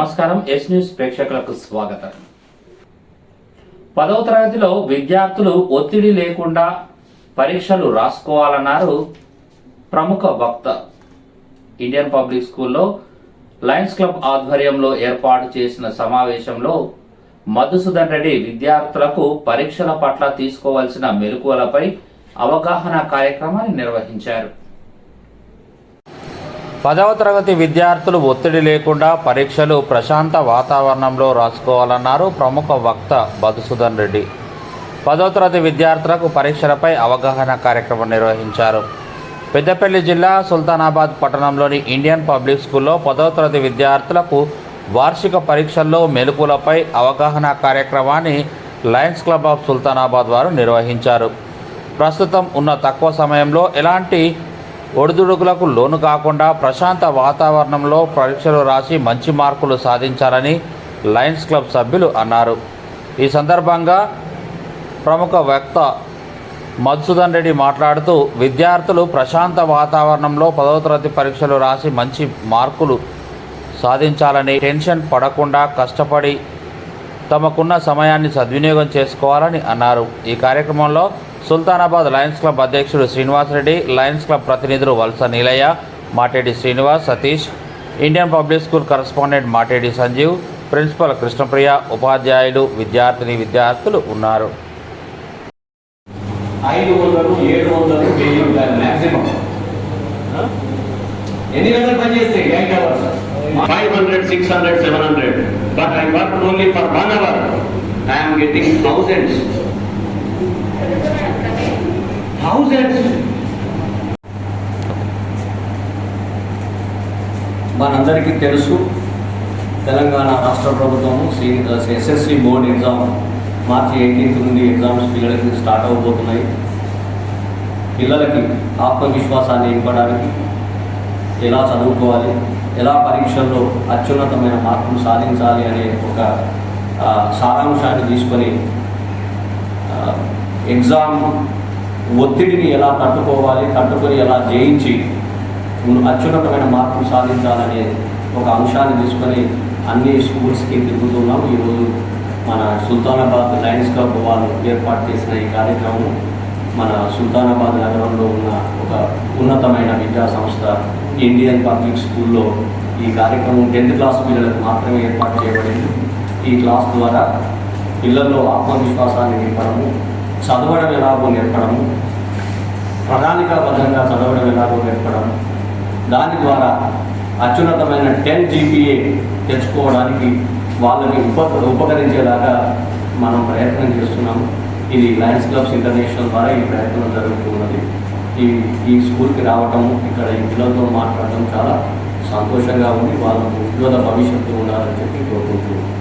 నమస్కారం yes news ప్రేక్షకులకు స్వాగతం. పదవ తరగతిలో విద్యార్థులు ఒత్తిడి లేకుండా పరీక్షలు రాసుకోవాలన్నారు ప్రముఖ వక్త. ఇండియన్ పబ్లిక్ స్కూల్లో లయన్స్ క్లబ్ ఆధ్వర్యంలో ఏర్పాటు చేసిన సమావేశంలో మధుసూదన్ రెడ్డి విద్యార్థులకు పరీక్షల పట్ల తీసుకోవాల్సిన మెలకువలపై అవగాహన కార్యక్రమాన్ని నిర్వహించారు. పదవ తరగతి విద్యార్థులు ఒత్తిడి లేకుండా పరీక్షలు ప్రశాంత వాతావరణంలో రాసుకోవాలన్నారు ప్రముఖ వక్త మధుసూదన్ రెడ్డి. పదవ తరగతి విద్యార్థులకు పరీక్షలపై అవగాహన కార్యక్రమం నిర్వహించారు. పెద్దపల్లి జిల్లా సుల్తానాబాద్ పట్టణంలోని ఇండియన్ పబ్లిక్ స్కూల్లో పదవ తరగతి విద్యార్థులకు వార్షిక పరీక్షల్లో మెలకులపై అవగాహన కార్యక్రమాన్ని లయన్స్ క్లబ్ ఆఫ్ సుల్తానాబాద్ వారు నిర్వహించారు. ప్రస్తుతం ఉన్న తక్కువ సమయంలో ఎలాంటి ఒడిదుడుకులకు లోను కాకుండా ప్రశాంత వాతావరణంలో పరీక్షలు రాసి మంచి మార్కులు సాధించాలని లయన్స్ క్లబ్ సభ్యులు అన్నారు. ఈ సందర్భంగా ప్రముఖ వక్త మధుసూదన్ రెడ్డి మాట్లాడుతూ విద్యార్థులు ప్రశాంత వాతావరణంలో పదవ తరగతి పరీక్షలు రాసి మంచి మార్కులు సాధించాలని టెన్షన్ పడకుండా కష్టపడి తమకున్న సమయాన్ని సద్వినియోగం చేసుకోవాలని అన్నారు. ఈ కార్యక్రమంలో సుల్తానాబాద్ లయన్స్ క్లబ్ అధ్యక్షుడు శ్రీనివాసరెడ్డి లయన్స్ క్లబ్ ప్రతినిధులు వలస Neelaiah Matedi Srinivas Satish Indian public school correspondent Matedi Sanjeev principal Krishnapriya ఉపాధ్యాయులు విద్యార్థిని విద్యార్థులు ఉన్నారు. ఐదు వందలు ఏడు వందలు వెయ్యి ఉంటాయి మ్యాక్సిమం ఎన్ని గంటలు eight hours five hundred six hundred seven hundred but I work only for one hour I'm getting thousands thousands మనందరికీ తెలుసు తెలంగాణ రాష్ట్ర ప్రభుత్వము SSC board exam March eighteenth నుండి ఎగ్జామ్స్ పిల్లలకి స్టార్ట్ అవబోతున్నాయి. పిల్లలకి ఆత్మవిశ్వాసాన్ని ఇవ్వడానికి ఎలా చదువుకోవాలి ఎలా పరీక్షల్లో అత్యున్నతమైన మార్కులు సాధించాలి అనే ఒక సారాంశాన్ని తీసుకొని ఎగ్జామ్ ఒత్తిడిని ఎలా తట్టుకోవాలి తట్టుకొని ఎలా జయించి నువ్వు అత్యున్నతమైన మార్పులు సాధించాలనే ఒక అంశాన్ని తీసుకొని అన్ని స్కూల్స్కి తిరుగుతున్నాం. ఈరోజు మన సుల్తానాబాద్ లయన్స్ క్లబ్ వాళ్ళు ఏర్పాటు చేసిన ఈ కార్యక్రమం మన సుల్తానాబాద్ నగరంలో ఉన్న ఒక ఉన్నతమైన విద్యా సంస్థ ఇండియన్ పబ్లిక్ స్కూల్లో ఈ కార్యక్రమం టెన్త్ క్లాస్ పిల్లలకు మాత్రమే ఏర్పాటు చేయబడింది. ఈ క్లాస్ ద్వారా పిల్లల్లో ఆత్మవిశ్వాసాన్ని నింపడము చదవడం ఎలాగో నేర్పడము. ప్రణాళికాబద్ధంగా చదవడం ఎలాగో నేర్పడం దాని ద్వారా అత్యున్నతమైన టెన్ జీపీఏ తెచ్చుకోవడానికి వాళ్ళకి ఉప ఉపకరించేలాగా మనం ప్రయత్నం చేస్తున్నాం ఇది లయన్స్ క్లబ్స్ ఇంటర్నేషనల్ ద్వారా ఈ ప్రయత్నం జరుగుతున్నది. ఈ ఈ స్కూల్కి రావటం ఇక్కడ ఈ పిల్లలతో మాట్లాడటం చాలా సంతోషంగా ఉంది. వాళ్ళకు ఉజ్వల భవిష్యత్తు ఉండాలని చెప్పి కోరుకుంటున్నాను.